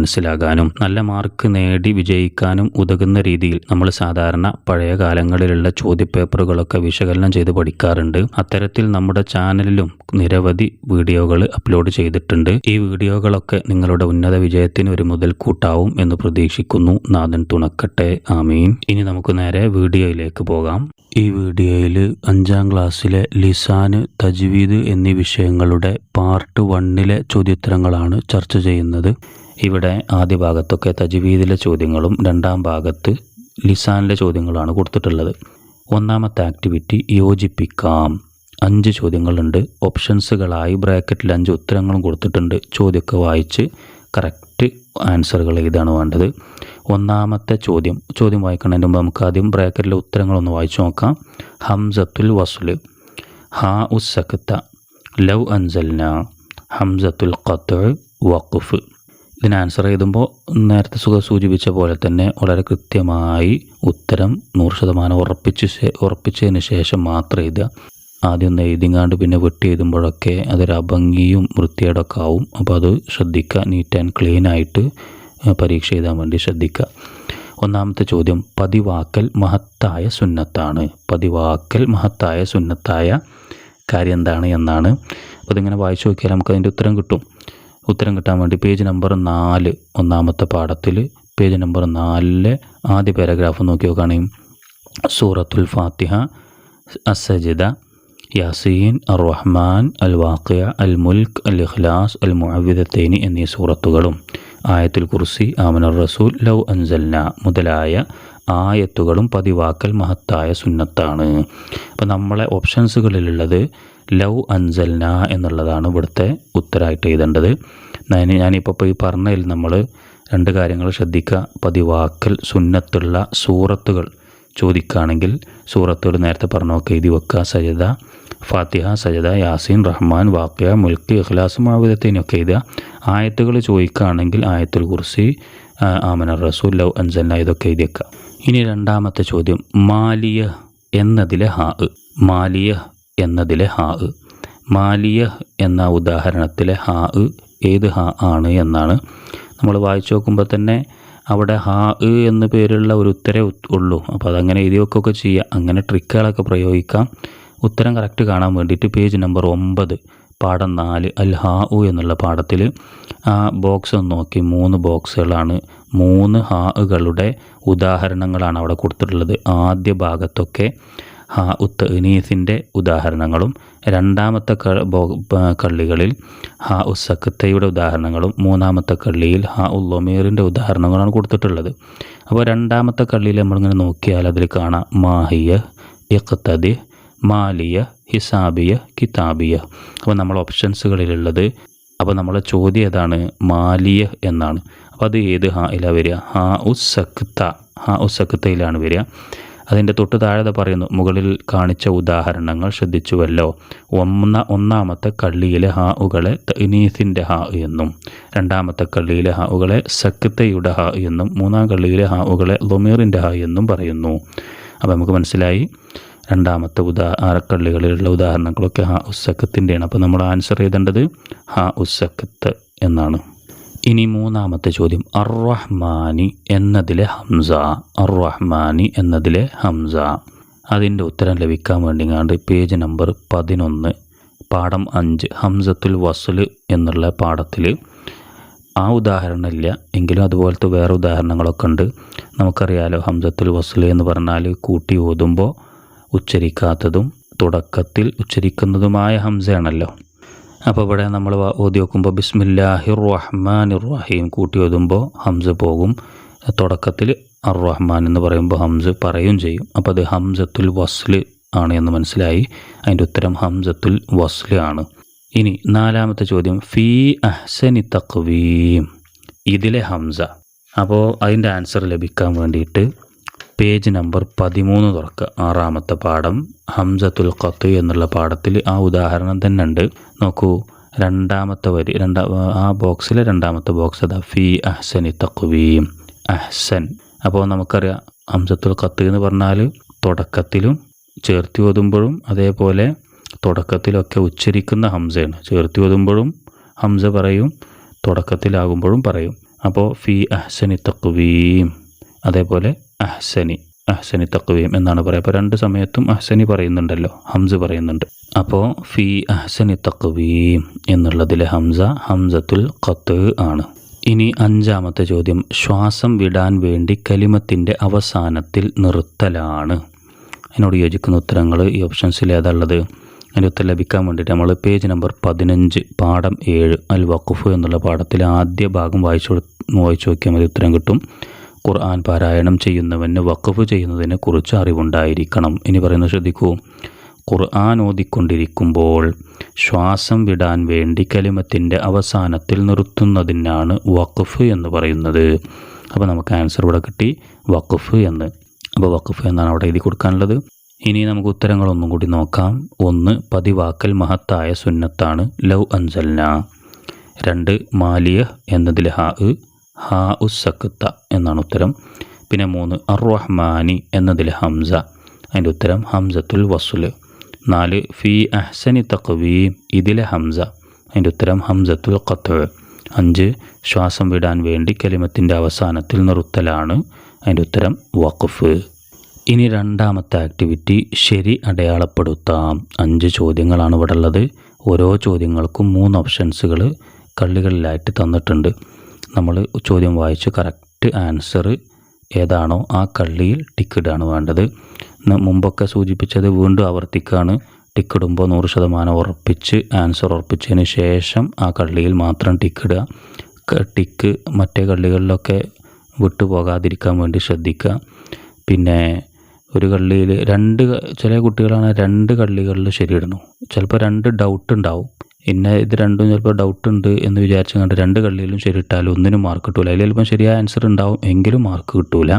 മനസ്സിലാകാനും നല്ല മാർക്ക് നേടി വിജയിക്കാനും ഉതകുന്ന രീതിയിൽ നമ്മൾ സാധാരണ പഴയ കാലങ്ങളിലുള്ള ചോദ്യപേപ്പറുകളൊക്കെ വിശകലനം ചെയ്ത് പഠിക്കാറുണ്ട്. അത്തരത്തിൽ നമ്മുടെ ചാനലിലും നിരവധി വീഡിയോകൾ അപ്ലോഡ് ചെയ്തിട്ടുണ്ട്. ഈ വീഡിയോകളൊക്കെ നിങ്ങളുടെ ഉന്നത വിജയത്തിന് ഒരു മുതൽക്കൂട്ടാവും എന്ന് പ്രതീക്ഷിക്കുന്നു. നാഥൻ തുണക്കട്ടെ. ആമീൻ. ഇനി നമുക്ക് നേരെ വീഡിയോയിലേക്ക് പോകാം. ഈ വീഡിയോയിൽ അഞ്ചാം ക്ലാസ്സിലെ ലിസാന് തജ്വീദ് എന്നീ വിഷയങ്ങളുടെ പാർട്ട് വണ്ണിലെ ചോദ്യോത്തരങ്ങളാണ് ചർച്ച ചെയ്യുന്നത്. ഇവിടെ ആദ്യ ഭാഗത്തൊക്കെ തജ്വീദിലെ ചോദ്യങ്ങളും രണ്ടാം ഭാഗത്ത് ലിസാനിലെ ചോദ്യങ്ങളാണ് കൊടുത്തിട്ടുള്ളത്. ഒന്നാമത്തെ ആക്ടിവിറ്റി യോജിപ്പിക്കാം. അഞ്ച് ചോദ്യങ്ങളുണ്ട്. ഓപ്ഷൻസുകളായി ബ്രാക്കറ്റിൽ അഞ്ച് ഉത്തരങ്ങളും കൊടുത്തിട്ടുണ്ട്. ചോദ്യമൊക്കെ വായിച്ച് കറക്റ്റ് ആൻസറുകൾ ഏതാണ് വേണ്ടത്? ഒന്നാമത്തെ ചോദ്യം. ചോദ്യം വായിക്കുന്നതിന് മുമ്പ് നമുക്ക് ആദ്യം ബ്രാക്കറ്റിലെ ഉത്തരങ്ങളൊന്ന് വായിച്ചു നോക്കാം. ഹംസത്തുൽ വസുൽ. ഹാ ഉസക്ത ലവ് അൻസൽന. ഹംസത്തുൽ ഖത്ത് വഖഫ്. ഇതിന് ആൻസർ എഴുതുമ്പോൾ നേരത്തെ സുഖ സൂചിപ്പിച്ച പോലെ തന്നെ വളരെ കൃത്യമായി ഉത്തരം നൂറ് ശതമാനം ഉറപ്പിച്ച് ഉറപ്പിച്ചതിന് ശേഷം മാത്രം എഴുതുക. ആദ്യം ഒന്ന് എഴുതിങ്ങാണ്ട് പിന്നെ വെട്ടി എഴുതുമ്പോഴൊക്കെ അതൊരു അഭംഗിയും വൃത്തിയേടൊക്കെ ആവും. അപ്പോൾ അത് ശ്രദ്ധിക്കുക. നീറ്റ് ആൻഡ് ക്ലീൻ ആയിട്ട് പരീക്ഷ എഴുതാൻ വേണ്ടി ശ്രദ്ധിക്കുക. ഒന്നാമത്തെ ചോദ്യം പതിവാക്കൽ മഹത്തായ സുന്നത്താണ്. പതിവാക്കൽ മഹത്തായ സുന്നത്തായ കാര്യം എന്താണ് എന്നാണ്. അപ്പോൾ ഇതിങ്ങനെ വായിച്ചു നോക്കിയാൽ നമുക്ക് അതിന്റെ ഉത്തരം കിട്ടും. ഉത്തരം കിട്ടാൻ വേണ്ടി പേജ് നമ്പർ നാല് ഒന്നാമത്തെ പാഠത്തിൽ പേജ് നമ്പർ നാലിലെ ആദ്യ പാരഗ്രാഫ് നോക്കി നോക്കുകയാണെങ്കിൽ സൂറത്തുൽ ഫാത്തിഹ അസജിദ യാസീൻ അർ റഹ്മാൻ അൽ വാഖിയ അൽ മുൽക്ക് അൽ ഇഖ്ലാസ് അൽ മുഅവിദത്തൈനി എന്നീ സൂറത്തുകളും. ആയത്തുൽ കുർസി ആമനർ റസൂൽ ലൗ അൻസൽന മുതലായ ആയത്തുകളും പതിവാക്കൽ മഹത്തായ സുന്നത്താണ്. അപ്പോൾ നമ്മളെ ഓപ്ഷൻസുകളിലുള്ളത് ലൗ അൻസൽന എന്നുള്ളതാണ് ഇവിടുത്തെ ഉത്തരമായിട്ട് എഴുതേണ്ടത്. ഞാനിപ്പോൾ ഈ പറഞ്ഞതിൽ നമ്മൾ രണ്ട് കാര്യങ്ങൾ ശ്രദ്ധിക്കുക. പതിവാക്കൽ സുന്നത്തുള്ള സൂറത്തുകൾ ചോദിക്കുകയാണെങ്കിൽ സൂറത്തുകൾ നേരത്തെ പറഞ്ഞൊക്കെ എഴുതി വെക്കുക. സജദ ഫാത്തിഹ സജദ യാസീൻ റഹ്മാൻ വാക്യ മുൽക്ക് ഇഖ്ലാസ് മാവിദത്തിനൊക്കെ ഇത് ആയത്തുകൾ ചോദിക്കുകയാണെങ്കിൽ ആയത്തുൽ കുർസി ആമന റസൂൽ ലവ് അൻസല്ല ഇതൊക്കെ എഴുതിയേക്കുക ഇനി രണ്ടാമത്തെ ചോദ്യം. മാലിയ എന്നതിലെ ഹാ മാലിയ എന്നതിലെ ഹാ മാലിയ എന്ന ഉദാഹരണത്തിലെ ഹാ ഏത് ഹാ ആണ് എന്നാണ് നമ്മൾ വായിച്ചു നോക്കുമ്പോൾ തന്നെ അവിടെ ഹാ എന്ന് പേരുള്ള ഒരു ഉത്തരേ ഉള്ളൂ. അപ്പോൾ അതങ്ങനെ എഴുതി വെക്കുകയൊക്കെ ചെയ്യുക അങ്ങനെ ട്രിക്കുകളൊക്കെ പ്രയോഗിക്കാം. ഉത്തരം കറക്റ്റ് കാണാൻ വേണ്ടിയിട്ട് പേജ് നമ്പർ ഒമ്പത് പാഠം നാല് അൽ ഹാ ഉ എന്നുള്ള പാഠത്തിൽ ആ ബോക്സ് ഒന്ന് നോക്കി. മൂന്ന് ബോക്സുകളാണ് മൂന്ന് ഹാകളുടെ ഉദാഹരണങ്ങളാണ് അവിടെ കൊടുത്തിട്ടുള്ളത്. ആദ്യ ഭാഗത്തൊക്കെ ഹാ ഉത്ത് ഇനീസിന്റെ ഉദാഹരണങ്ങളും രണ്ടാമത്തെ കള്ളികളിൽ ഹാ ഉസക്കത്തയുടെ ഉദാഹരണങ്ങളും മൂന്നാമത്തെ കള്ളിയിൽ ഹാ ഉള്ളൊമീറിന്റെ ഉദാഹരണങ്ങളാണ് കൊടുത്തിട്ടുള്ളത്. അപ്പോൾ രണ്ടാമത്തെ കള്ളിയിൽ നമ്മളിങ്ങനെ നോക്കിയാൽ അതിൽ കാണാം മാഹിയ ഇഖ്തദി മാലിയ ഹിസാബിയ കിതാബിയ. അപ്പോൾ നമ്മൾ ഓപ്ഷൻസുകളിലുള്ളത്. അപ്പോൾ നമ്മളെ ചോദ്യം ഏതാണ്? മാലിയ എന്നാണ്. അപ്പോൾ അത് ഏത് ഹാ ഇല വരിക? ഹാ ഉസക്ത ഹാ ഉസക്തയിലാണ് വരിക. അതിന്റെ തൊട്ട് താഴെ പറയുന്നു. മുകളിൽ കാണിച്ച ഉദാഹരണങ്ങൾ ശ്രദ്ധിച്ചുവല്ലോ. ഒന്ന ഒന്നാമത്തെ കള്ളിയിലെ ഹാഉകളെ തനീസിന്റെ ഹാ എന്നും രണ്ടാമത്തെ കള്ളിയിലെ ഹാഉകളെ സക്തയുടെ ഹാ എന്നും മൂന്നാം കള്ളിയിലെ ഹാഉകളെ ലൊമീറിന്റെ ഹാ എന്നും പറയുന്നു. അപ്പോൾ നമുക്ക് മനസ്സിലായി. രണ്ടാമത്തെ ഉദാ ആറക്കള്ളികളിലുള്ള ഉദാഹരണങ്ങളൊക്കെ ഹാ ഉസ്സക്കത്തിന്റെയാണ്. അപ്പോൾ നമ്മൾ ആൻസർ ചെയ്തേണ്ടത് ഹാ ഉസ്സക്കത്ത് എന്നാണ്. ഇനി മൂന്നാമത്തെ ചോദ്യം. അർറഹ്മാനി എന്നതിലെ ഹംസ. അർറഹ്മാനി എന്നതിലെ ഹംസ. അതിന്റെ ഉത്തരം ലഭിക്കാൻ വേണ്ടിങ്ങാണ്ട് പേജ് നമ്പർ പതിനൊന്ന് പാഠം അഞ്ച് ഹംസത്തുൽ വസുൽ എന്നുള്ള പാഠത്തിൽ ആ ഉദാഹരണം ഇല്ല എങ്കിലും അതുപോലത്തെ വേറെ ഉദാഹരണങ്ങളൊക്കെ ഉണ്ട്. നമുക്കറിയാലോ ഹംസത്തുൽ വസുൽ എന്ന് പറഞ്ഞാൽ കൂട്ടി ഓതുമ്പോൾ ഉച്ചരിക്കാത്തതും തുടക്കത്തിൽ ഉച്ചരിക്കുന്നതുമായ ഹംസയാണല്ലോ. അപ്പോൾ ഇവിടെ നമ്മൾ ഓതി നോക്കുമ്പോൾ ബിസ്മില്ലാഹിർ റഹ്മാൻ റഹീം കൂട്ടി ഓതുമ്പോൾ ഹംസ പോകും. തുടക്കത്തിൽ അർ റഹ്മാൻ എന്ന് പറയുമ്പോൾ ഹംസ് പറയുകയും ചെയ്യും. അപ്പോൾ അത് ഹംസത്തുൽ വസ്ല് ആണ് എന്ന് മനസ്സിലായി. അതിന്റെ ഉത്തരം ഹംസത്തുൽ വസ്ല് ആണ്. ഇനി നാലാമത്തെ ചോദ്യം ഫീ അഹ്സനി തക്വീം ഇതിലെ ഹംസ. അപ്പോൾ അതിന്റെ ആൻസർ ലഭിക്കാൻ വേണ്ടിയിട്ട് പേജ് നമ്പർ പതിമൂന്ന് തുറക്കുക. ആറാമത്തെ പാഠം ഹംസത്തുൽ ഖത്ത് എന്നുള്ള പാഠത്തിൽ ആ ഉദാഹരണം തന്നെ ഉണ്ട് നോക്കൂ രണ്ടാമത്തെ വരി രണ്ടാ ആ ബോക്സിലെ രണ്ടാമത്തെ ബോക്സ് അതാ ഫി അഹ്സനി തക്വീം അഹ്സൻ. അപ്പോൾ നമുക്കറിയാം ഹംസത്തുൽ ഖത്ത് എന്ന് പറഞ്ഞാൽ തുടക്കത്തിലും ചേർത്തി ഓതുമ്പോഴും അതേപോലെ തുടക്കത്തിലൊക്കെ ഉച്ചരിക്കുന്ന ഹംസയാണ്. ചേർത്തി ഓതുമ്പോഴും ഹംസ പറയും തുടക്കത്തിലാകുമ്പോഴും പറയും. അപ്പോൾ ഫി അഹ്സനി തക്വീം അതേപോലെ അഹ്സനി അഹ്സനി തക്വീം എന്നാണ് പറയുക. അപ്പോൾ രണ്ട് സമയത്തും അഹ്സനി പറയുന്നുണ്ടല്ലോ ഹംസ പറയുന്നുണ്ട്. അപ്പോൾ ഫി അഹ്സനി തക്വീം എന്നുള്ളതിലെ ഹംസ ഹംസത്തുൽ ഖത്ത് ആണ്. ഇനി അഞ്ചാമത്തെ ചോദ്യം ശ്വാസം വിടാൻ വേണ്ടി കലിമത്തിന്റെ അവസാനത്തിൽ നിർത്തലാണ്. അതിനോട് യോജിക്കുന്ന ഉത്തരങ്ങൾ ഈ ഓപ്ഷൻസിൽ ഏതാ ഉള്ളത്? അതിന്റെ ഉത്തരം ലഭിക്കാൻ വേണ്ടിയിട്ട് നമ്മൾ പേജ് നമ്പർ പതിനഞ്ച് പാഠം ഏഴ് അൽ വഖഫ് എന്നുള്ള പാഠത്തിലെ ആദ്യ ഭാഗം വായിച്ചു വായിച്ചു നോക്കിയാൽ മതി ഉത്തരം കിട്ടും. ഖുർആൻ പാരായണം ചെയ്യുന്നവന് വഖഫ് ചെയ്യുന്നതിനെ കുറിച്ച് അറിവുണ്ടായിരിക്കണം. ഇനി പറയുന്നത് ശ്രദ്ധിക്കൂ. ഖുർആൻ ഓതിക്കൊണ്ടിരിക്കുമ്പോൾ ശ്വാസം വിടാൻ വേണ്ടി കലിമത്തിന്റെ അവസാനത്തിൽ നിർത്തുന്നതിനാണ് വഖഫ് എന്ന് പറയുന്നത്. അപ്പോൾ നമുക്ക് ആൻസർ ഇവിടെ കിട്ടി. വഖഫ് എന്ന്. അപ്പോൾ വഖഫ് എന്നാണ് അവിടെ എഴുതി കൊടുക്കാനുള്ളത്. ഇനി നമുക്ക് ഉത്തരങ്ങളൊന്നും കൂടി നോക്കാം. ഒന്ന് പതിവാക്കൽ മഹത്തായ സുന്നത്താണ് ലവ് അൻസൽന. രണ്ട് മാലിയ എന്നതിൽ ഹാ. ഹാ ഉസക്കത്ത എന്നാണ് ഉത്തരം. പിന്നെ മൂന്ന് അർ റഹ്മാനി എന്നതിൽ ഹംസ. അതിന്റെ ഉത്തരം ഹംസത്തുൽ വസുൽ. നാല് ഫി അഹ്സനി തക്വീം ഇതിലെ ഹംസ. അതിന്റെ ഉത്തരം ഹംസത്തുൽ ഖത്ത് അഞ്ച് ശ്വാസം വിടാൻ വേണ്ടി കലിമത്തിന്റെ അവസാനത്തിൽ നിർത്തലാണ്. അതിന്റെ ഉത്തരം വഖഫ്. ഇനി രണ്ടാമത്തെ ആക്ടിവിറ്റി ശരി അടയാളപ്പെടുത്താം. അഞ്ച് ചോദ്യങ്ങളാണ് ഇവിടെ ഉള്ളത്. ഓരോ ചോദ്യങ്ങൾക്കും മൂന്ന് ഓപ്ഷൻസുകൾ കള്ളികളിലായിട്ട് തന്നിട്ടുണ്ട്. നമ്മൾ ചോദ്യം വായിച്ച് കറക്റ്റ് ആൻസർ ഏതാണോ ആ കള്ളിയിൽ ടിക്കിടാണ് വേണ്ടത്. മുമ്പൊക്കെ സൂചിപ്പിച്ചത് വീണ്ടും ആവർത്തിക്കാണ്. ടിക്കിടുമ്പോൾ നൂറ് ശതമാനം ഉറപ്പിച്ച് ആൻസർ ഉറപ്പിച്ചതിന് ശേഷം ആ കള്ളിയിൽ മാത്രം ടിക്കിടുക. ടിക്ക് മറ്റേ കള്ളികളിലൊക്കെ വിട്ടു പോകാതിരിക്കാൻ വേണ്ടി ശ്രദ്ധിക്കുക. പിന്നെ ഒരു കള്ളിയിൽ രണ്ട് ചില കുട്ടികളാണ് രണ്ട് കള്ളികളിൽ ശരിയിടുന്നു. ചിലപ്പോൾ രണ്ട് ഡൗട്ട് ഉണ്ടാവും. ഇന്ന ഇത് രണ്ടും ചിലപ്പോൾ ഡൗട്ട് ഉണ്ട് എന്ന് വിചാരിച്ച് കണ്ട് രണ്ട് കള്ളിയിലും ശരിയിട്ടാലും ഒന്നിനും മാർക്ക് കിട്ടൂല. അതിൽ ചിലപ്പം ശരിയായ ആൻസർ ഉണ്ടാവും എങ്കിലും മാർക്ക് കിട്ടൂല.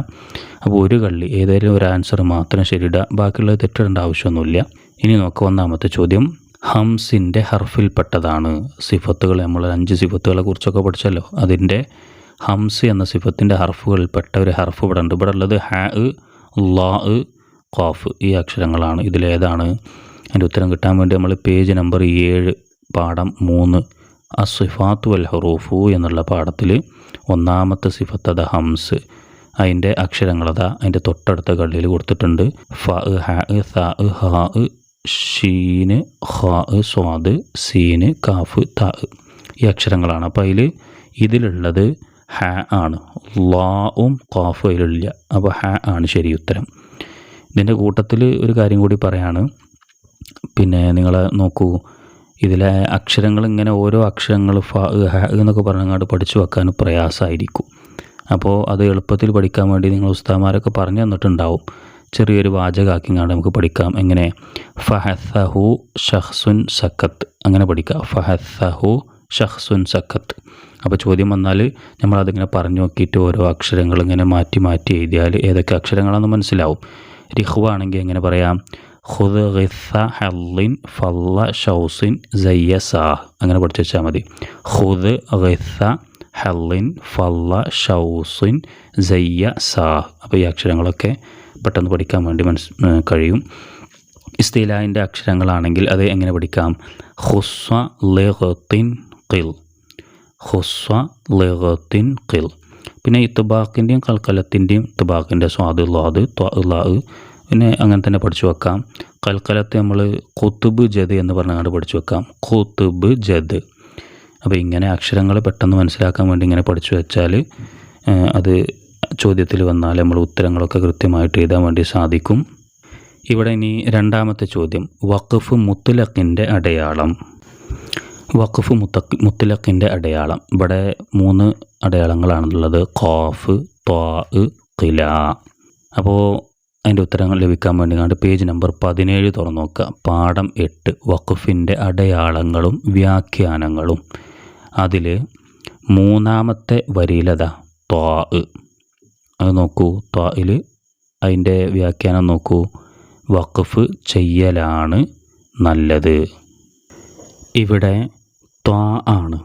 അപ്പോൾ ഒരു കള്ളി ഏതെങ്കിലും ഒരു ആൻസർ മാത്രം ശരിയിടുക ബാക്കിയുള്ളത് തെറ്റിടേണ്ട ആവശ്യമൊന്നുമില്ല. ഇനി നോക്കുക ഒന്നാമത്തെ ചോദ്യം. ഹംസിന്റെ ഹർഫിൽപ്പെട്ടതാണ്. സിഫത്തുകൾ നമ്മൾ അഞ്ച് സിഫത്തുകളെ കുറിച്ചൊക്കെ പഠിച്ചല്ലോ. അതിന്റെ ഹംസ് എന്ന സിഫത്തിന്റെ ഹർഫുകളിൽപ്പെട്ട ഒരു ഹർഫ് ഇവിടെ ഉണ്ട്. ഇവിടെ ഉള്ളത് ഹാ ലാ ഖാഫ് ഈ അക്ഷരങ്ങളാണ്. ഇതിലേതാണ് അതിന്റെ ഉത്തരം കിട്ടാൻ വേണ്ടി നമ്മൾ പേജ് നമ്പർ ഏഴ് പാഠം മൂന്ന്. അസിഫാത്ത് വൽ ഹറൂഫു എന്നുള്ള പാഠത്തിൽ ഒന്നാമത്തെ സിഫത്ത് അത് ഹംസ്. അതിന്റെ അക്ഷരങ്ങളത അതിന്റെ തൊട്ടടുത്ത കള്ളിയിൽ കൊടുത്തിട്ടുണ്ട്. ഫ ഹ സ ഹ ഷീന് ഹ സ്വാദ് സീന് കാഫ് ത ഈ അക്ഷരങ്ങളാണ്. അപ്പോൾ അതിൽ ഇതിലുള്ളത് ഹ ആണ്. ലാവും കാഫ് അതിലില്ല. അപ്പോൾ ഹ ആണ് ശരി ഉത്തരം ഇതിന്റെ കൂട്ടത്തിൽ ഒരു കാര്യം കൂടി പറയാണ്. പിന്നെ നിങ്ങൾ നോക്കൂ. ഇതിലെ അക്ഷരങ്ങൾ ഇങ്ങനെ ഓരോ അക്ഷരങ്ങൾ ഫ ഹ എന്നൊക്കെ പറഞ്ഞങ്ങാണ്ട് പഠിച്ചു വെക്കാൻ പ്രയാസമായിരിക്കും. അപ്പോൾ അത് എളുപ്പത്തിൽ പഠിക്കാൻ വേണ്ടി നിങ്ങൾ ഉസ്താമാരൊക്കെ പറഞ്ഞു തന്നിട്ടുണ്ടാവും. ചെറിയൊരു വാചകാക്കിങ്ങാണ്ട് നമുക്ക് പഠിക്കാം. എങ്ങനെ? ഫഹസഹു ഷഹ്സുൻ സക്കത്ത് അങ്ങനെ പഠിക്കാം. ഫഹസഹു ഷഹ്സുൻ സക്കത്ത് അപ്പോൾ ചോദ്യം വന്നാൽ നമ്മളതിങ്ങനെ പറഞ്ഞു നോക്കിയിട്ട് ഓരോ അക്ഷരങ്ങൾ ഇങ്ങനെ മാറ്റി മാറ്റി എഴുതിയാൽ ഏതൊക്കെ അക്ഷരങ്ങളാണെന്ന് മനസ്സിലാവും. റിഹ്വ ആണെങ്കിൽ എങ്ങനെ പറയാം? ഹുദ് ഹല്ലിൻ ഫല്ല ഷൗസിൻ സയ്യ അങ്ങനെ പഠിച്ചു വെച്ചാൽ മതി. ഹുദ് ഖിസ്സ ഹല്ലിൻ ഫല്ല ഷൗസിൻ സയ്യ സാ അപ്പോൾ ഈ അക്ഷരങ്ങളൊക്കെ പെട്ടെന്ന് പഠിക്കാൻ വേണ്ടി മനസ് കഴിയും. ഇസ്തീലായിന്റെ അക്ഷരങ്ങളാണെങ്കിൽ അത് എങ്ങനെ പഠിക്കാം? ഹുസ്വ ലിഖത്തിൻ ഖിൽ. ഹുസ്വ ലിഖത്തിൻ ഖിൽ. പിന്നെ ഇത്തുബാക്കിന്റെയും കൽക്കലത്തിന്റെയും ഇത്തുബാക്കിന്റെ സ്വാദ് ലാദ് ത്വാഹ് പിന്നെ അങ്ങനെ തന്നെ പഠിച്ചു വെക്കാം. കൽക്കലത്തെ നമ്മൾ കുത്തുബ് ജദ് എന്ന് പറഞ്ഞാണ്ട് പഠിച്ചു വെക്കാം. കുത്തുബ് ജദ്. അപ്പോൾ ഇങ്ങനെ അക്ഷരങ്ങൾ പെട്ടെന്ന് മനസ്സിലാക്കാൻ വേണ്ടി ഇങ്ങനെ പഠിച്ചു വെച്ചാൽ അത് ചോദ്യത്തിൽ വന്നാൽ നമ്മൾ ഉത്തരങ്ങളൊക്കെ കൃത്യമായിട്ട് എഴുതാൻ വേണ്ടി സാധിക്കും. ഇവിടെ ഇനി രണ്ടാമത്തെ ചോദ്യം. വഖഫ് മുത്തലഖിന്റെ അടയാളം. വഖഫ് മുത്ത മുത്തലഖിന്റെ അടയാളം. ഇവിടെ മൂന്ന് അടയാളങ്ങളാണുള്ളത്. ഖാഫ് ത്വാ ഖില. അപ്പോൾ അതിന്റെ ഉത്തരങ്ങൾ ലഭിക്കാൻ വേണ്ടി കണ്ട് പേജ് നമ്പർ പതിനേഴ് തുറന്നു നോക്കുക. പാഠം എട്ട് വഖഫിന്റെ അടയാളങ്ങളും വ്യാഖ്യാനങ്ങളും. അതിൽ മൂന്നാമത്തെ വരിയിലതാ ത്വാ. അത് നോക്കൂ ത്വായിൽ അതിന്റെ വ്യാഖ്യാനം നോക്കൂ. വഖഫ് ചെയ്യലാണ് നല്ലത്. ഇവിടെ ത്വാ ആണ്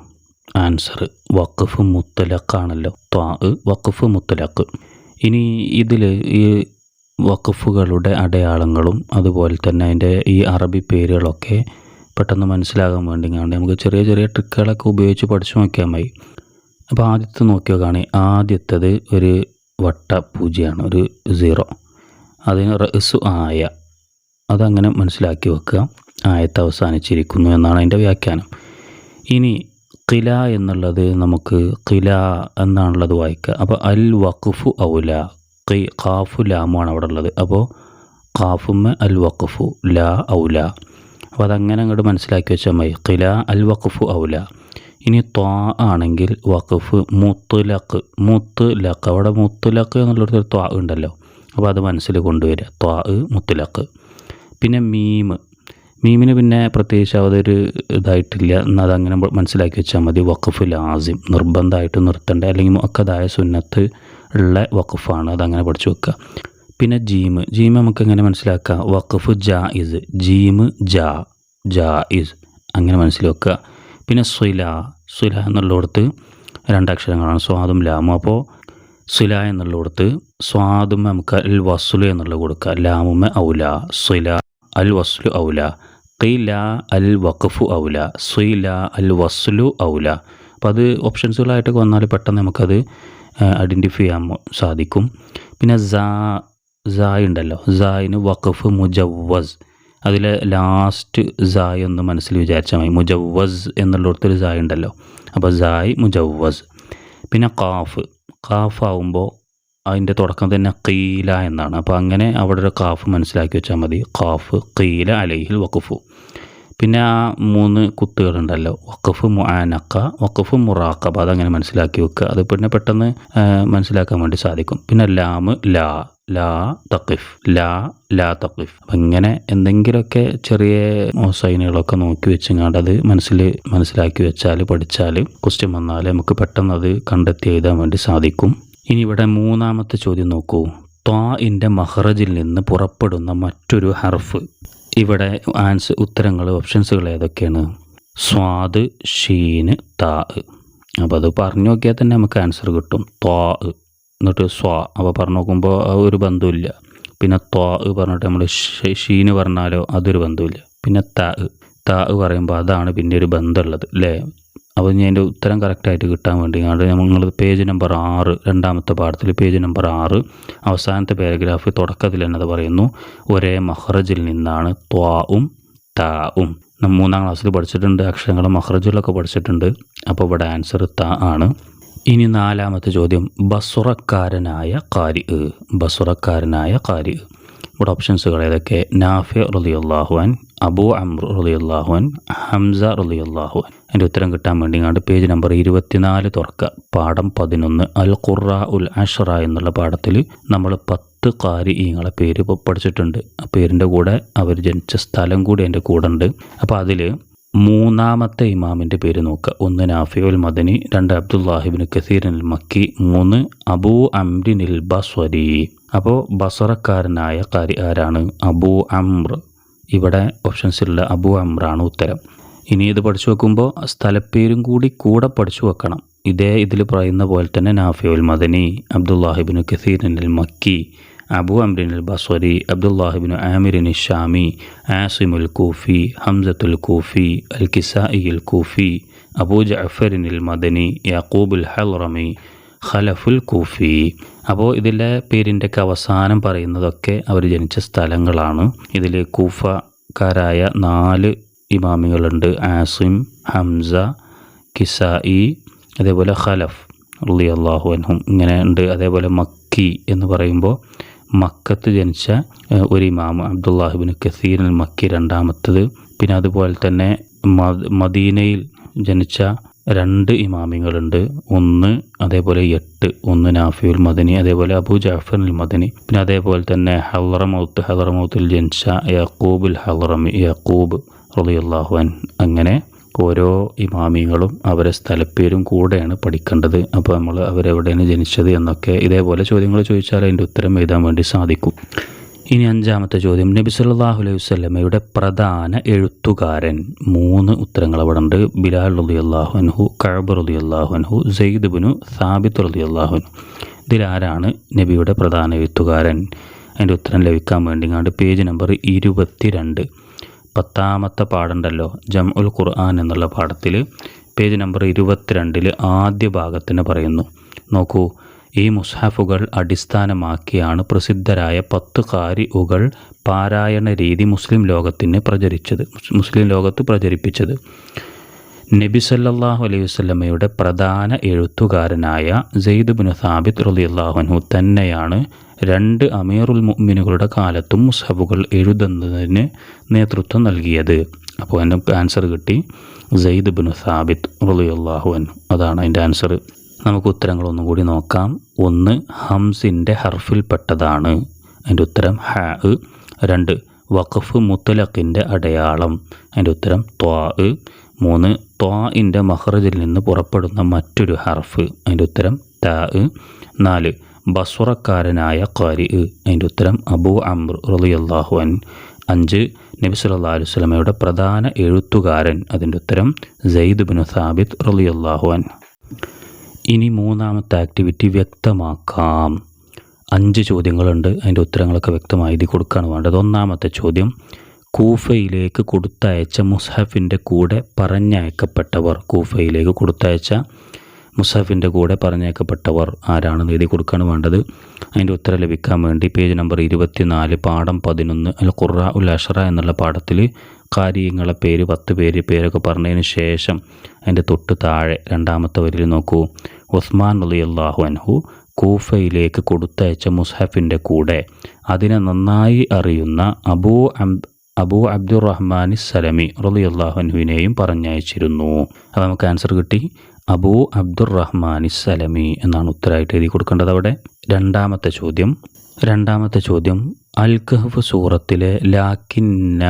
ആൻസർ. വഖഫ് മുത്തലക്കാണല്ലോ ത്വാ വഖഫ് മുത്തലക്ക് ഇനി ഇതിൽ ഈ വഖഫുകളുടെ അടയാളങ്ങളും അതുപോലെ തന്നെ അതിന്റെ ഈ അറബി പേരുകളൊക്കെ പെട്ടെന്ന് മനസ്സിലാകാൻ വേണ്ടി കാണേ നമുക്ക് ചെറിയ ചെറിയ ട്രിക്കുകളൊക്കെ ഉപയോഗിച്ച് പഠിച്ചു നോക്കിയാൽ മതി. അപ്പോൾ ആദ്യത്തെ നോക്കിയോ കാണി. ആദ്യത്തത് ഒരു വട്ട പൂജയാണ് ഒരു സീറോ. അതിന് റസ് ആയ അതങ്ങനെ മനസ്സിലാക്കി വെക്കുക. ആയത്ത് അവസാനിച്ചിരിക്കുന്നു എന്നാണ് അതിന്റെ വ്യാഖ്യാനം. ഇനി കില എന്നുള്ളത് നമുക്ക് കില എന്നാണുള്ളത് വായിക്കുക. അപ്പോൾ അൽ വഖഫു ഔല കി ഖാഫു ലാമുമാണ് അവിടെ ഉള്ളത് അപ്പോൾ ഖാഫുമ്മ അൽ വഖഫു ലാ ഔല. അപ്പോൾ അതങ്ങനെ അങ്ങോട്ട് മനസ്സിലാക്കി വെച്ചാൽ മതി. ഖില അൽ വഖഫു ഔല. ഇനി ത്വാ ആണെങ്കിൽ വഖഫ് മുത്തുലക്ക് മുത്തുലക്ക് അവിടെ മുത്തുലക്ക് എന്നുള്ളൊരു ത്വാ ഉണ്ടല്ലോ. അപ്പോൾ അത് മനസ്സിൽ കൊണ്ടുവരിക. ത്വാ മുത്തുലക്ക് പിന്നെ മീമ് മീമിന് പിന്നെ പ്രത്യേകിച്ച് അതൊരു ഇതായിട്ടില്ല. എന്നാൽ അതങ്ങനെ മനസ്സിലാക്കി വെച്ചാൽ മതി. വഖഫ് ലാസിം. നിർബന്ധമായിട്ട് നിർത്തേണ്ട. അല്ലെങ്കിൽ മുക്കതായ സുന്നത്ത് ഉള്ള വഖഫാണ്. അതങ്ങനെ പഠിച്ചു വെക്കുക. പിന്നെ ജീമ് ജീമ് നമുക്ക് എങ്ങനെ മനസ്സിലാക്കാം? വഖഫ് ജാ ഇസ് ജീമ് ജാ ജാ. ഇസ് അങ്ങനെ മനസ്സിൽ വെക്കുക പിന്നെ സുല. സുല എന്നുള്ളിടത്ത് രണ്ടക്ഷരങ്ങളാണ്. സ്വാദും ലാമും. അപ്പോൾ സുല എന്നുള്ളിടത്ത് സ്വാദും നമുക്ക് അൽ വസുലു എന്നുള്ളത് കൊടുക്കുക. ലാമുമ ഔല. സുല അൽ വസുലു ഔല. ഖീല അൽ വഖഫു ഔല. സുല അൽ വസ്ലു ഔല. അപ്പോൾ അത് ഓപ്ഷൻസുകളായിട്ടൊക്കെ വന്നാൽ പെട്ടെന്ന് നമുക്കത് ഐഡന്റിഫൈ ചെയ്യാൻ സാധിക്കും. പിന്നെ സാ സായ് ഉണ്ടല്ലോ. സായിന് വഖഫ് മുജവ്വസ്. അതിലെ ലാസ്റ്റ് സായ് ഒന്ന് മനസ്സിൽ വിചാരിച്ചാൽ മതി. മുജവ്വസ് എന്നുള്ളടത്തൊരു സായ് ഉണ്ടല്ലോ. അപ്പോൾ സായ് മുജവ്വസ്. പിന്നെ കാഫ് കാഫ് ആവുമ്പോൾ അതിന്റെ തുടക്കം തന്നെ കീല എന്നാണ്. അപ്പോൾ അങ്ങനെ അവിടെ ഒരു കാഫ് മനസ്സിലാക്കി വെച്ചാൽ മതി. കാഫ് കീല അലൈഹിൽ വഖഫു. പിന്നെ ആ മൂന്ന് കുത്തുകളുണ്ടല്ലോ. വഖഫ് മുആനക്ക വഖഫ് മുറാക്കബ അതങ്ങനെ മനസ്സിലാക്കി വെക്കുക. അത് പിന്നെ പെട്ടെന്ന് മനസ്സിലാക്കാൻ വേണ്ടി സാധിക്കും. പിന്നെ ലാമ് ലാ ലാ തക്കിഫ് ലാ ലാ തക്കിഫ് അപ്പം ഇങ്ങനെ എന്തെങ്കിലുമൊക്കെ ചെറിയ സൈനുകളൊക്കെ നോക്കി വെച്ചങ്ങാണ്ട് അത് മനസ്സിൽ മനസ്സിലാക്കി വെച്ചാൽ പഠിച്ചാൽ ക്വസ്റ്റ്യൻ വന്നാൽ നമുക്ക് പെട്ടെന്ന് അത് കണ്ടെത്തി എഴുതാൻ വേണ്ടി സാധിക്കും. ഇനി ഇവിടെ മൂന്നാമത്തെ ചോദ്യം നോക്കൂ. ത്വാ ഇന്റെ മഹ്റജിൽ നിന്ന് പുറപ്പെടുന്ന മറ്റൊരു ഹർഫ്. ഇവിടെ ആൻസർ ഉത്തരങ്ങൾ ഓപ്ഷൻസുകൾ ഏതൊക്കെയാണ്? സ്വാദ് ഷീന് താ. അപ്പോൾ അത് പറഞ്ഞു നോക്കിയാൽ തന്നെ നമുക്ക് ആൻസർ കിട്ടും. ത്വാ. എന്നിട്ട് സ്വാ. അപ്പോൾ പറഞ്ഞു നോക്കുമ്പോൾ ഒരു ബന്ധമില്ല പിന്നെ ത്വാ പറഞ്ഞിട്ട് നമ്മൾ ഷീന് പറഞ്ഞാലോ അതൊരു ബന്ധമില്ല പിന്നെ താ. താ പറയുമ്പോൾ അതാണ് പിന്നെ ഒരു ബന്ധമുള്ളത് അല്ലേ? അപ്പോൾ ഞാൻ എന്റെ ഉത്തരം കറക്റ്റായിട്ട് കിട്ടാൻ വേണ്ടി ഞങ്ങൾ പേജ് നമ്പർ ആറ് രണ്ടാമത്തെ പാഠത്തിൽ പേജ് നമ്പർ ആറ് അവസാനത്തെ പാരഗ്രാഫ് തുടക്കത്തിൽ എന്നത് പറയുന്നു ഒരേ മഹ്റജിൽ നിന്നാണ് ത്വാവും താവും മൂന്നാം ക്ലാസ്സിൽ പഠിച്ചിട്ടുണ്ട് അക്ഷരങ്ങൾ മഹ്റജുകളൊക്കെ പഠിച്ചിട്ടുണ്ട്. അപ്പോൾ ഇവിടെ ആൻസർ ത ആണ്. ഇനി നാലാമത്തെ ചോദ്യം ബസുറക്കാരനായ കാരി ബസുറക്കാരനായ കാരി ഇവിടെ ഓപ്ഷൻസുകൾ ഏതൊക്കെ? നാഫെ റലിയുല്ലാഹുൻ അബു അമ്ര റലിയുല്ലാഹുൻ ഹംസ റലിയുല്ലാഹുൻ എന്റെ ഉത്തരം കിട്ടാൻ വേണ്ടി കണ്ട് പേജ് നമ്പർ ഇരുപത്തിനാല് തുറക്കുക പാഠം പതിനൊന്ന് അൽ ഖുറ ഉൽ അഷറ എന്നുള്ള പാഠത്തിൽ നമ്മൾ പത്ത് കാരി ഈങ്ങളെ പേര് പഠിച്ചിട്ടുണ്ട്. ആ പേരിന്റെ കൂടെ അവർ ജനിച്ച സ്ഥലം കൂടി എന്റെ കൂടെ ഉണ്ട്. അപ്പോൾ അതിൽ മൂന്നാമത്തെ ഇമാമിന്റെ പേര് നോക്കുക ഒന്ന് നാഫിയുൽ മദനി രണ്ട് അബ്ദുല്ലാഹിബിൻ അൽ മക്കി മൂന്ന് അബൂ അംരിനിൽ ബസ്വരി. അപ്പോൾ ബസറക്കാരനായ കാരി ആരാണ്? അബൂ അമ്ര ഇവിടെ ഓപ്ഷൻസിലുള്ള അബു അമ്രാണ് ഉത്തരം. ഇനി ഇത് പഠിച്ചു വെക്കുമ്പോൾ സ്ഥലപ്പേരും കൂടി കൂടെ പഠിച്ചു വെക്കണം. ഇതേ ഇതിൽ പറയുന്ന പോലെ തന്നെ നാഫിയുൽ മദനി അബ്ദുല്ലാഹിബിൻ കസീറിൻ മക്കി അബു അംറിൻ അൽ ബസ്വരി അബ്ദുല്ലാഹിബിൻ ആമിറിൻ ഷാമി ആസിമുൽ കൂഫി ഹംസത്തുൽ കൂഫി അൽ കിസാ ഇൽ കൂഫി അബൂ ജഅഫറിൻ അൽ മദനി യാക്കൂബുൽ ഹൽറമി ഖലഫുൽ കൂഫി അപ്പോൾ ഇതിലെ പേരിന്റെയൊക്കെ അവസാനം പറയുന്നതൊക്കെ അവർ ജനിച്ച സ്ഥലങ്ങളാണ്. ഇതിൽ കൂഫക്കാരായ നാല് ഇമാമികളുണ്ട്. ആസിം ഹംസ കിസായി അതേപോലെ ഖലഫ് അള്ളി അള്ളാഹു അൻഹും ഇങ്ങനെ ഉണ്ട്. അതേപോലെ മക്കി എന്ന് പറയുമ്പോൾ മക്കത്ത് ജനിച്ച ഒരു ഇമാം അബ്ദുല്ലാഹിബിൻ കസീർ മക്കി രണ്ടാമത്തത്. പിന്നെ അതുപോലെ തന്നെ മദീനയിൽ ജനിച്ച രണ്ട് ഇമാമിങ്ങളുണ്ട് ഒന്ന് അതേപോലെ എട്ട്. ഒന്ന് നാഫിയുൽ മദനി അതേപോലെ അബു ജാഫർ അൽ മദനി പിന്നെ അതേപോലെ തന്നെ ഹലറമൗത്ത് ഹലറമൗത്തുൽ ജൻഷ യക്കൂബുൽ ഹലറമി യക്കൂബ് റളിയല്ലാഹുഅൻ അങ്ങനെ ഓരോ ഇമാമിങ്ങളും അവരെ സ്ഥലപ്പേരും കൂടെയാണ് പഠിക്കേണ്ടത്. അപ്പോൾ നമ്മൾ അവരെവിടെയാണ് ജനിച്ചത് എന്നൊക്കെ ഇതേപോലെ ചോദ്യങ്ങൾ ചോദിച്ചാൽ അതിന്റെ ഉത്തരം എഴുതാൻ വേണ്ടി സാധിക്കും. ഇനി അഞ്ചാമത്തെ ചോദ്യം. നബി സല്ലാഹു അലൈഹി വസല്ലമയുടെ പ്രധാന എഴുത്തുകാരൻ. മൂന്ന് ഉത്തരങ്ങൾ അവിടെ ഉണ്ട്. ബിലാൽ റളിയല്ലാഹു അൻഹു കഅബ് റളിയല്ലാഹു അൻഹു സെയ്ദ് ബിനു സാബിത്ത് റളിയല്ലാഹു അൻഹു. ഇതിലാരാണ് നബിയുടെ പ്രധാന എഴുത്തുകാരൻ? അതിന്റെ ഉത്തരം ലഭിക്കാൻ വേണ്ടി കണ്ട് പേജ് നമ്പർ ഇരുപത്തി രണ്ട് പത്താമത്തെ പാടുണ്ടല്ലോ ജം ഉൽ ഖുർആൻ എന്നുള്ള പാഠത്തിൽ. പേജ് നമ്പർ ഇരുപത്തിരണ്ടിൽ ആദ്യ ഭാഗത്തിന് പറയുന്നു. നോക്കൂ ഈ മുസ്ഹഫുകൾ അടിസ്ഥാനമാക്കിയാണ് പ്രസിദ്ധരായ പത്ത് കാരിഉകൾ പാരായണ രീതി മുസ്ലിം ലോകത്തിന് പ്രചരിച്ചത് മുസ്ലിം ലോകത്ത് പ്രചരിപ്പിച്ചത്. നബി സല്ലാഹു അലൈഹി വസ്ലമയുടെ പ്രധാന എഴുത്തുകാരനായ സെയ്ദ് ബിൻ സാബിത് റളിയല്ലാഹു തന്നെയാണ് രണ്ട് അമീറുൽ മുഅ്മിനുകളുടെ കാലത്തും മുസ്ഹബുകൾ എഴുതുന്നതിന് നേതൃത്വം നൽകിയത്. അപ്പോൾ എന്റെ ആൻസർ കിട്ടി. സെയ്ദ് ബിൻ സാബിത് റളിയല്ലാഹു അൻഹു. അതാണ് അതിന്റെ ആൻസർ നമുക്ക് ഉത്തരങ്ങൾ ഒന്നുകൂടി നോക്കാം. ഒന്ന് ഹംസിന്റെ ഹർഫിൽപ്പെട്ടതാണ്. അതിന്റെ ഉത്തരം ഹ രണ്ട് വഖഫ് മുത്തലഖിന്റെ അടയാളം. അതിന്റെ ഉത്തരം ത്വാ മൂന്ന് ത്വാഇന്റെ മഹ്റജിൽ നിന്ന് പുറപ്പെടുന്ന മറ്റൊരു ഹർഫ്. അതിന്റെ ഉത്തരം ത നാല് ബസ്വറക്കാരനായ ഖാരി അതിന്റെ ഉത്തരം അബു അംർ റളിയല്ലാഹു അൻ. അഞ്ച് നബി സല്ലാ അലൈഹി സ്വലമയുടെ പ്രധാന എഴുത്തുകാരൻ. അതിന്റെ ഉത്തരം സെയ്ദ് ബിൻ സാബിത്ത് റളിയല്ലാഹു അൻ. ഇനി മൂന്നാമത്തെ ആക്ടിവിറ്റി വ്യക്തമാക്കാം. അഞ്ച് ചോദ്യങ്ങളുണ്ട്. അതിന്റെ ഉത്തരങ്ങളൊക്കെ വ്യക്തമായി എഴുതി കൊടുക്കുകയാണ് വേണ്ടത്. ഒന്നാമത്തെ ചോദ്യം കൂഫയിലേക്ക് കൊടുത്തയച്ച മുസഹഫിന്റെ കൂടെ പറഞ്ഞയക്കപ്പെട്ടവർ. കൂഫയിലേക്ക് കൊടുത്തയച്ച മുസഹഫിന്റെ കൂടെ പറഞ്ഞയക്കപ്പെട്ടവർ ആരാണെന്ന് എഴുതി കൊടുക്കുകയാണ് വേണ്ടത്. അതിന്റെ ഉത്തരം ലഭിക്കാൻ വേണ്ടി പേജ് നമ്പർ ഇരുപത്തിനാല് പാഠം പതിനൊന്ന് അൽ ഖുറ ഉൽ അഷറ എന്നുള്ള പാഠത്തിൽ കാര്യങ്ങളെ പേര് പത്ത് പേര് പേരൊക്കെ പറഞ്ഞതിന് ശേഷം അതിന്റെ തൊട്ട് താഴെ രണ്ടാമത്തെ വരിയിൽ നോക്കൂ. ഉസ്മാൻ അലി അള്ളാഹു അൻഹു കൂഫയിലേക്ക് കൊടുത്തയച്ച മുസ്ഹഫിന്റെ കൂടെ അതിനെ നന്നായി അറിയുന്ന അബൂ അബൂ അബ്ദുറഹ്മാനി സലമി റലി അള്ളാഹുനുവിനെയും പറഞ്ഞയച്ചിരുന്നു. അപ്പോൾ നമുക്ക് ആൻസർ കിട്ടി. അബൂ അബ്ദുറഹ്മാൻ സലമി എന്നാണ് ഉത്തരമായിട്ട് എഴുതി കൊടുക്കേണ്ടത് അവിടെ. രണ്ടാമത്തെ ചോദ്യം. രണ്ടാമത്തെ ചോദ്യം അൽ കഹഫ് സൂറത്തിലെ ലാക്കിന്ന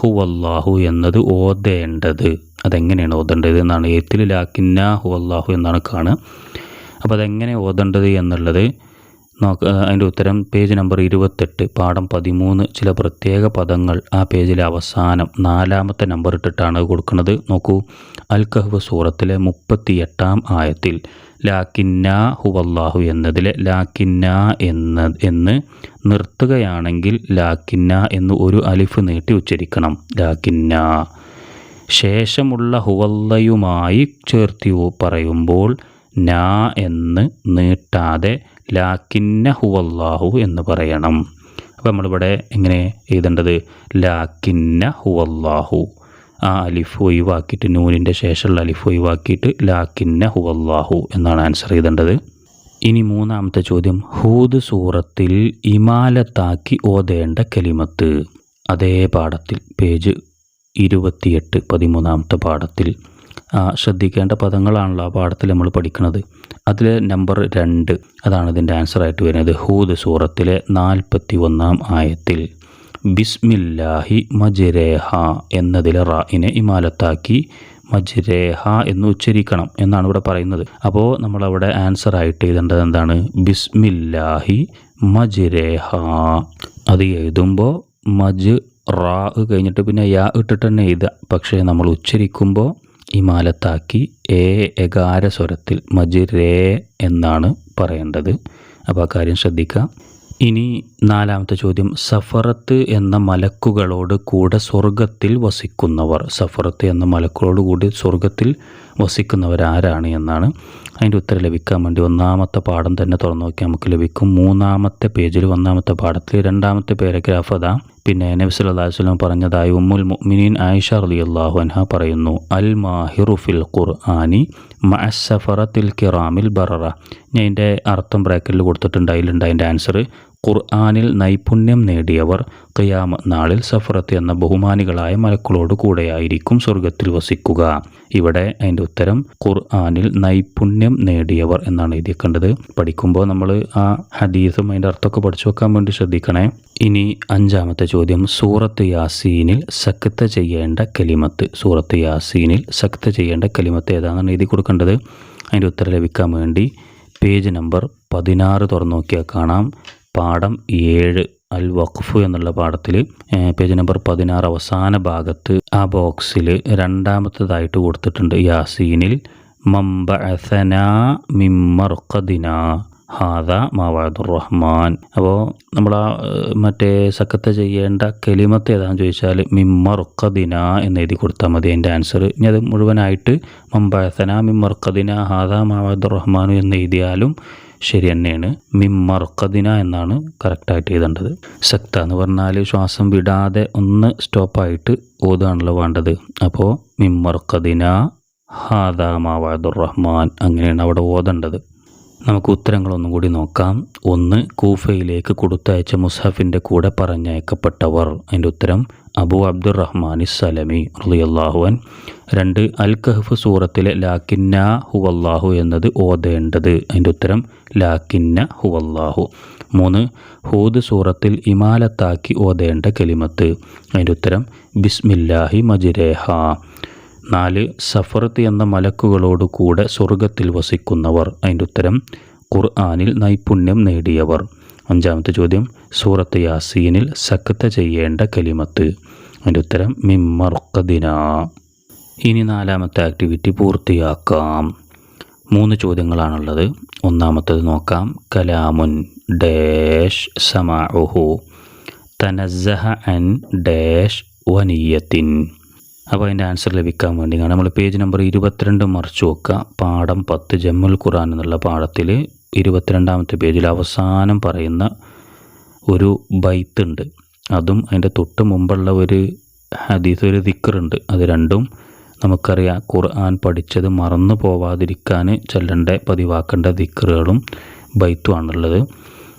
ഹുവല്ലാഹു എന്നത് ഓതേണ്ടത്. അതെങ്ങനെയാണ് ഓതേണ്ടത് എന്നാണ്. എഴുത്തിൽ ലാക്കിന്ന ഹുവല്ലാഹു എന്നാണ് കാണുക. അപ്പോൾ അതെങ്ങനെ ഓതേണ്ടത് എന്നുള്ളത് നോക്ക് അതിന്റെ ഉത്തരം പേജ് നമ്പർ ഇരുപത്തെട്ട് പാഠം പതിമൂന്ന് ചില പ്രത്യേക പദങ്ങൾ ആ പേജിലെ അവസാനം നാലാമത്തെ നമ്പർ ഇട്ടിട്ടാണ് കൊടുക്കുന്നത്. നോക്കൂ അൽ കഹ്വ സൂറത്തിലെ മുപ്പത്തിയെട്ടാം ആയത്തിൽ ലാക്കിന്ന ഹുവല്ലാഹു എന്നതിലെ ലാക്കിന്ന എന്ന എന്ന് നിർത്തുകയാണെങ്കിൽ ലാക്കിന്ന എന്ന് ഒരു അലിഫ് നീട്ടി ഉച്ചരിക്കണം. ലാക്കിന്ന. ശേഷമുള്ള ഹുവല്ലയുമായി ചേർത്തി പറയുമ്പോൾ നാ എന്ന് നീട്ടാതെ ലാക്കിന്ന ഹുവല്ലാഹു എന്ന് പറയണം. അപ്പോൾ നമ്മളിവിടെ എങ്ങനെ എഴുതേണ്ടത്? ലാക്കിന്ന ഹുവല്ലാഹു. ആ അലിഫ് ഒഴിവാക്കിയിട്ട് നൂനിന്റെ ശേഷമുള്ള അലിഫ് ഒഴിവാക്കിയിട്ട് ലാക്കിന്ന ഹുവല്ലാഹു എന്നാണ് ആൻസർ ചെയ്തേണ്ടത് ഇനി മൂന്നാമത്തെ ചോദ്യം. ഹൂദ് സൂറത്തിൽ ഇമാലത്താക്കി ഓതേണ്ട കലിമത്ത്. അതേ പാഠത്തിൽ പേജ് ഇരുപത്തിയെട്ട് പതിമൂന്നാമത്തെ പാഠത്തിൽ. ശ്രദ്ധിക്കേണ്ട പദങ്ങളാണല്ലോ ആ പാഠത്തിൽ നമ്മൾ പഠിക്കുന്നത്. അതിൽ നമ്പർ രണ്ട് അതാണ് ഇതിന്റെ ആൻസറായിട്ട് വരുന്നത്. ഹൂദ് സൂറത്തിലെ നാൽപ്പത്തി ഒന്നാം ആയത്തിൽ ബിസ്മില്ലാഹി മജരേഹ എന്നതിലെ റായിനെ ഇമാലത്താക്കി മജ്രേഹ എന്ന് ഉച്ചരിക്കണം എന്നാണ് ഇവിടെ പറയുന്നത്. അപ്പോൾ നമ്മളവിടെ ആൻസർ ആയിട്ട് എഴുതേണ്ടത് എന്താണ്? ബിസ്മില്ലാഹി മജ്രേഹ അത് എഴുതുമ്പോൾ മജ് റാ കഴിഞ്ഞിട്ട് പിന്നെ യാ ഇട്ടിട്ട് തന്നെ എഴുതുക. പക്ഷേ നമ്മൾ ഉച്ചരിക്കുമ്പോൾ ഇമാലത്താക്കി ഏ എകാര സ്വരത്തിൽ മജിരേ എന്നാണ് പറയേണ്ടത്. അപ്പോൾ ആ കാര്യം ശ്രദ്ധിക്കുക ഇനി നാലാമത്തെ ചോദ്യം. സഫറത്ത് എന്ന മലക്കുകളോട് കൂടെ സ്വർഗത്തിൽ വസിക്കുന്നവർ. സഫറത്ത് എന്ന മലക്കുകളോട് കൂടി സ്വർഗത്തിൽ വസിക്കുന്നവർ ആരാണ് എന്നാണ് അതിന്റെ ഉത്തരം ലഭിക്കാൻ വേണ്ടി ഒന്നാമത്തെ പാഠം തന്നെ തുറന്നു നോക്കിയാൽ നമുക്ക് ലഭിക്കും. മൂന്നാമത്തെ പേജിൽ ഒന്നാമത്തെ പാഠത്തിൽ രണ്ടാമത്തെ പാരഗ്രാഫ് അതാ. പിന്നെ നബി സല്ലല്ലാഹു അലൈഹി വസല്ലം പറഞ്ഞതായി ഉമ്മുൽ മുഅ്മിനീൻ ആയിഷ റളിയല്ലാഹു അൻഹ പറയുന്നു അൽ മാഹിറു ഫിൽ ഖുർആനി മഅസ്സഫറത്തിൽ കിറാമിൽ ബററ. ഞാൻ എന്റെ അർത്ഥം ബ്രാക്കറ്റിൽ കൊടുത്തിട്ടുണ്ട് അതിലുണ്ട് അതിന്റെ ആൻസർ ഖുർആാനിൽ നൈപുണ്യം നേടിയവർ ഖിയാമ നാളിൽ സഫറത്ത് എന്ന ബഹുമാനികളായ മലക്കളോട് കൂടെയായിരിക്കും സ്വർഗത്തിൽ വസിക്കുക. ഇവിടെ അതിന്റെ ഉത്തരം ഖുർആാനിൽ നൈപുണ്യം നേടിയവർ എന്നാണ് എഴുതിയേക്കേണ്ടത്. പഠിക്കുമ്പോൾ നമ്മൾ ആ ഹദീസും അതിന്റെ അർത്ഥമൊക്കെ പഠിച്ചു വെക്കാൻ വേണ്ടി ശ്രദ്ധിക്കണേ. ഇനി അഞ്ചാമത്തെ ചോദ്യം. സൂറത്ത് യാസീനിൽ സക്ത ചെയ്യേണ്ട കലിമത്ത്. സൂറത്ത് യാസീനിൽ സക്ത ചെയ്യേണ്ട കലിമത്ത് ഏതാണെന്നാണ് എഴുതി കൊടുക്കേണ്ടത്. അതിന്റെ ഉത്തരം ലഭിക്കാൻ വേണ്ടി പേജ് നമ്പർ പതിനാറ് തുറന്നു നോക്കിയാൽ കാണാം. പാഠം ഏഴ് അൽ വഖഫ് എന്നുള്ള പാഠത്തിൽ പേജ് നമ്പർ പതിനാറ് അവസാന ഭാഗത്ത് ആ ബോക്സിൽ രണ്ടാമത്തേതായിട്ട് കൊടുത്തിട്ടുണ്ട് യാസീനിൽ മംബഅസന ഹാദ മാവാദുർ റഹ്മാൻ. അപ്പോൾ നമ്മൾ ആ മറ്റേ സക്കത്ത് ചെയ്യേണ്ട കെലിമത്ത് ഏതാണെന്ന് ചോദിച്ചാൽ മിമ്മർക്കദിന എന്ന് എഴുതി കൊടുത്താൽ മതി അതിന്റെ ആൻസർ ഇനി അത് മുഴുവനായിട്ട് മമ്പഴത്തന മിമ്മർക്കദിന ഹാദ മാവാദുർ റഹ്മാനു എന്ന് എഴുതിയാലും ശരി തന്നെയാണ്. മിമ്മർക്കദിന എന്നാണ് കറക്റ്റായിട്ട് എഴുതേണ്ടത്. സക്ത എന്ന് പറഞ്ഞാൽ ശ്വാസം വിടാതെ ഒന്ന് സ്റ്റോപ്പായിട്ട് ഓതുകയാണല്ലോ വേണ്ടത്. അപ്പോൾ മിമ്മർക്കദിന ഹാദാ മാവാദുർ റഹ്മാൻ അങ്ങനെയാണ് അവിടെ ഓതേണ്ടത്. നമുക്ക് ഉത്തരങ്ങളൊന്നും കൂടി നോക്കാം. ഒന്ന് കൂഫയിലേക്ക് കൊടുത്തയച്ച മുസാഫിന്റെ കൂടെ പറഞ്ഞയക്കപ്പെട്ടവർ. അതിന്റെ ഉത്തരം അബു അബ്ദുർ റഹ്മാൻ സലമി റുലിയല്ലാഹുവൻ രണ്ട് അൽ കഹഫ് സൂറത്തിലെ ലാക്കിന്ന ഹുവല്ലാഹു എന്നത് ഓതേണ്ടത്. അതിന്റെ ഉത്തരം ലാക്കിന്ന ഹുവല്ലാഹു. മൂന്ന് ഹൂദ് സൂറത്തിൽ ഇമാലത്താക്കി ഓതേണ്ട കലിമത്ത്. അതിന്റെ ഉത്തരം ബിസ്മില്ലാഹി മജിരേഹ. നാല് സഫറത്ത് എന്ന മലക്കുകളോട് കൂടെ സ്വർഗത്തിൽ വസിക്കുന്നവർ. അതിന്റെ ഉത്തരം ഖുർആാനിൽ നൈപുണ്യം നേടിയവർ. അഞ്ചാമത്തെ ചോദ്യം സൂറത്ത് യാസീനിൽ സക്കത്ത ചെയ്യേണ്ട കലിമത്ത്. അതിന്റെ ഉത്തരം മിമ്മർക്കദിന ഇനി നാലാമത്തെ ആക്ടിവിറ്റി പൂർത്തിയാക്കാം. മൂന്ന് ചോദ്യങ്ങളാണുള്ളത്. ഒന്നാമത്തത് നോക്കാം. കലാമുൻ ഡാഷ് സമാഹു തനസഹ അൻ ഡാഷ് വനീയത്തിൻ. അപ്പോൾ അതിന്റെ ആൻസർ ലഭിക്കാൻ വേണ്ടി നമ്മൾ പേജ് നമ്പർ ഇരുപത്തിരണ്ട് മറിച്ച് നോക്കുക പാഠം പത്ത് ജമ്മുൽ ഖുറാൻ എന്നുള്ള പാഠത്തിൽ ഇരുപത്തിരണ്ടാമത്തെ പേജിൽ അവസാനം പറയുന്ന ഒരു ബൈത്ത് ഉണ്ട് അതും അതിന്റെ തൊട്ട് മുമ്പുള്ള ഒരു ഹദീസ് ഒരു ദിക്കറുണ്ട് അത് രണ്ടും നമുക്കറിയാം. ഖുർആൻ പഠിച്ചത് മറന്നു പോവാതിരിക്കാൻ ചെല്ലേണ്ട പതിവാക്കേണ്ട ദിക്കറുകളും ബൈത്തുമാണുള്ളത്.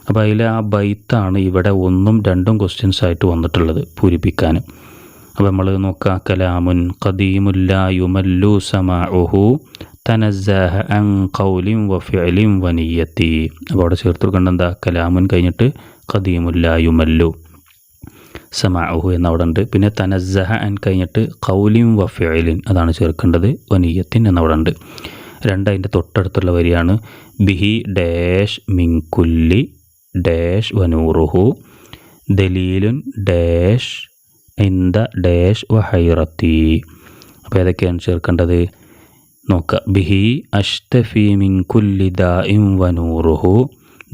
അപ്പോൾ അതിൽ ആ ബൈത്താണ് ഇവിടെ ഒന്നും രണ്ടും ക്വസ്റ്റ്യൻസ് ആയിട്ട് വന്നിട്ടുള്ളത് പൂരിപ്പിക്കാൻ. അപ്പോൾ നമ്മൾ നോക്കുക കലാമുൻ ഖദീമുല്ല യുമല്ലു സമാഉഹു തനസ്സഹ അൻ ഖൗലിൻ വ വനിയത്തി അപ്പോൾ അവിടെ ചേർത്ത് എന്താ? കലാമുൻ കഴിഞ്ഞിട്ട് ഖദീമുല്ല യുമല്ലു. സമാഉഹു എന്ന് അവിടെ ഉണ്ട്. പിന്നെ തനസ്സഹ അൻ കഴിഞ്ഞിട്ട് ഖൗലിൻ ഫിഅലിൻ അതാണ് ചേർക്കേണ്ടത്. വനിയത്തിൻ എന്നവിടെ ഉണ്ട്. രണ്ട് അതിന്റെ തൊട്ടടുത്തുള്ള വരിയാണ്. ബിഹി ഡാഷ് മിങ്കുല്ലി ഡാഷ് വനൂറുഹു ദലീലുൻ ഡാഷ് ഇന്ത ഡാഷ് വഹൈറത്തി അപ്പോൾ ഏതൊക്കെയാണ് ചേർക്കേണ്ടത്? നോക്കുക ബിഹി അഷ്തഫി മിൻ കുല്ലി ദാഇം വനൂറുഹു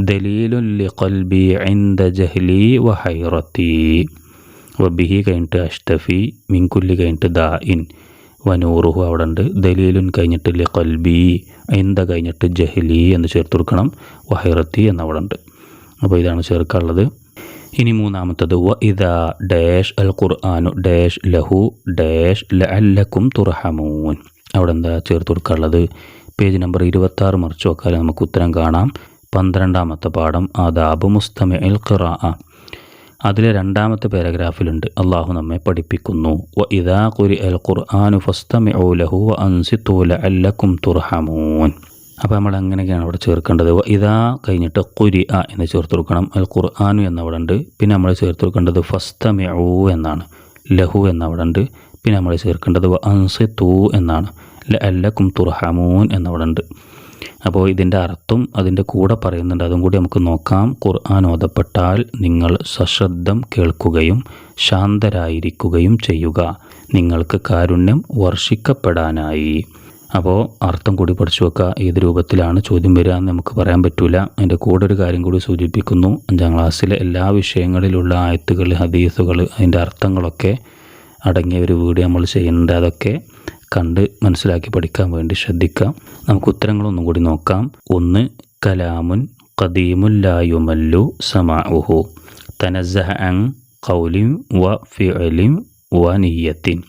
ദലീലുൻ ലിഖൽബി ഇന്ദ ജഹ്ലി വഹൈറത്തി ബിഹി കഴിഞ്ഞിട്ട് അഷ്തഫി മിൻ കുല്ലി കഴിഞ്ഞിട്ട് ദാഇൻ വനൂറുഹു അവിടെ ഉണ്ട്. ദലീലുൻ കഴിഞ്ഞിട്ട് ലിഖൽബി ഇന്ദ കഴിഞ്ഞിട്ട് ജഹ്ലി എന്ന് ചേർത്ത് കൊടുക്കണം. വഹൈറത്തി എന്നവിടെ ഉണ്ട്. അപ്പോൾ ഇതാണ് ചേർക്കാനുള്ളത്. ഇനി മൂന്നാമത്തത് വ ഇതാ ഡാഷ് അൽ ഖുർആാനു ഡാഷ് ലഹു ഡാഷ് ലഅല്ലക്കും തുർഹമൂൻ. അവിടെ എന്താ ചേർത്ത് കൊടുക്കാറുള്ളത്? പേജ് നമ്പർ ഇരുപത്താറ് മറിച്ച് നോക്കാതെ നമുക്ക് ഉത്തരം കാണാം. പന്ത്രണ്ടാമത്തെ പാഠം ആദാബ് മുസ്തമ അൽ ഖിറാ അതിലെ രണ്ടാമത്തെ പാരഗ്രാഫിലുണ്ട്. അള്ളാഹു നമ്മെ പഠിപ്പിക്കുന്നു. വ ഇദാ ഖുരി അൽ ഖുർആാനു ഫസ്തമിഉ ലഹു വ അൻസിത്തു അല്ലക്കും തുർഹമൂൻ. അപ്പോൾ നമ്മൾ അങ്ങനെയൊക്കെയാണ് അവിടെ ചേർക്കേണ്ടത്? ഇതാ കഴിഞ്ഞിട്ട് കുരി അ എന്ന് ചേർത്ത് കൊടുക്കണം. അൽ ഖുർആാനു എന്നവിടെ ഉണ്ട് പിന്നെ നമ്മൾ ചേർത്ത് കൊടുക്കേണ്ടത് ഫസ്തമിഉ എന്നാണ്. ലഹു എന്നവിടെ ഉണ്ട് പിന്നെ നമ്മൾ ചേർക്കേണ്ടത് തൂ എന്നാണ്. അല്ലക്കും തുർഹമൂൻ എന്നവിടെ ഉണ്ട് അപ്പോൾ ഇതിന്റെ അർത്ഥം അതിന്റെ കൂടെ പറയുന്നുണ്ട്. അതും കൂടി നമുക്ക് നോക്കാം. ഖുർആൻ ഓതപ്പെട്ടാൽ നിങ്ങൾ സശ്രദ്ധം കേൾക്കുകയും ശാന്തരായിരിക്കുകയും ചെയ്യുക. നിങ്ങൾക്ക് കാരുണ്യം വർഷിക്കപ്പെടാനായി. അപ്പോൾ അർത്ഥം കൂടി പഠിച്ചു വെക്കുക. ഏത് രൂപത്തിലാണ് ചോദ്യം വരിക എന്ന് നമുക്ക് പറയാൻ പറ്റില്ല അതിന്റെ കൂടെ ഒരു കാര്യം കൂടി സൂചിപ്പിക്കുന്നു. അഞ്ചാം ക്ലാസ്സിലെ എല്ലാ വിഷയങ്ങളിലുള്ള ആയത്തുകൾ ഹദീസുകൾ അതിന്റെ അർത്ഥങ്ങളൊക്കെ അടങ്ങിയ ഒരു വീഡിയോ നമ്മൾ ചെയ്യുന്നുണ്ട്. അതൊക്കെ കണ്ട് മനസ്സിലാക്കി പഠിക്കാൻ വേണ്ടി ശ്രദ്ധിക്കാം നമുക്ക് ഉത്തരങ്ങളൊന്നും കൂടി നോക്കാം. ഒന്ന് കലാമുൻ കദീമുല്ലായുമല്ലു സമാഉഹു. തനസഹ അങ് കൗലിം വ ഫിഅലിം വ നിയ്യത്തിൻ.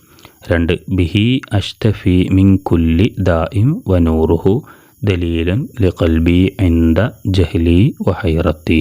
രണ്ട് ബിഹി അഷ്തഫി മിൻ കുല്ലി ദാഇം നൂറുഹു. ദലീലൻ ലിഖൽബി ഇന്ദ ജഹ്ലി വഹൈറത്തി